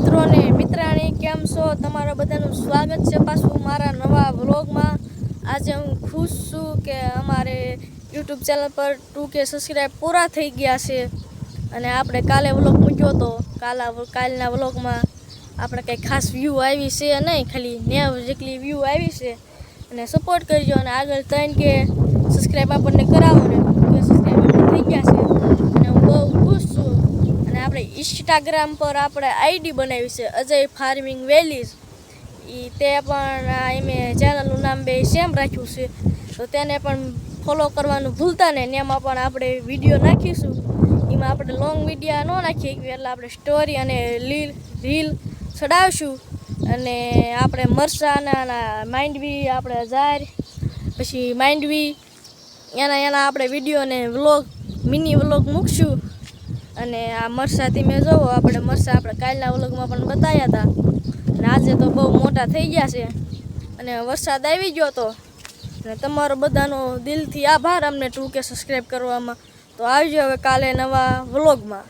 મિત્રોને, મિત્રાણી, કેમ છો? તમારા બધાનું સ્વાગત છે પાછું મારા નવા વ્લોગમાં. આજે હું ખુશ છું કે અમારે યુટ્યુબ ચેનલ પર ટુ કે સબસ્ક્રાઈબ પૂરા થઈ ગયા છે. અને આપણે કાલે વ્લોગ મૂક્યો હતો કાલા કાલના વ્લોગમાં આપણે કંઈ ખાસ વ્યૂ આવી છે નહીં, ખાલી નેવ જેટલી વ્યૂ આવી છે. અને સપોર્ટ કરજો અને આગળ ત્રણ કે સબસ્ક્રાઈબ આપણને કરાવો ને કે સબસ્ક્રાઈબ આપણે થઈ ગયા છે અને હું બહુ ખુશ છું અને આપણે ઇન્સ્ટાગ્રામ પર આપણે આઈડી બનાવી છે, અજય ફાર્મિંગ વેલીઝ એ તે પણ એમે ચેનલનું નામ બે સેમ રાખ્યું છે. તો તેને પણ ફોલો કરવાનું ભૂલતા ને એમાં પણ આપણે વીડિયો નાખીશું. એમાં આપણે લોંગ વિડીયા ન નાખીએ, એટલે આપણે સ્ટોરી અને લીલ રીલ ચડાવશું. અને આપણે મરસાના માઇન્ડવી આપણે હજાર પછી માઇન્ડવી એના એના આપણે વીડિયો અને વ્લોગ મિની વ્લોગ મૂકશું. અને આ મરસાથી મેં જોવો, આપણે મરસા આપણે કાલના વ્લોગમાં પણ બતાવ્યા હતા. અને આજે તો બહુ મોટા થઈ ગયા છે. અને વરસાદ આવી ગયો હતો અને તમારો બધાનો દિલથી આભાર અમને ટુ કે સબસ્ક્રાઈબ કરવામાં. તો આવજો હવે કાલે નવા વ્લોગમાં.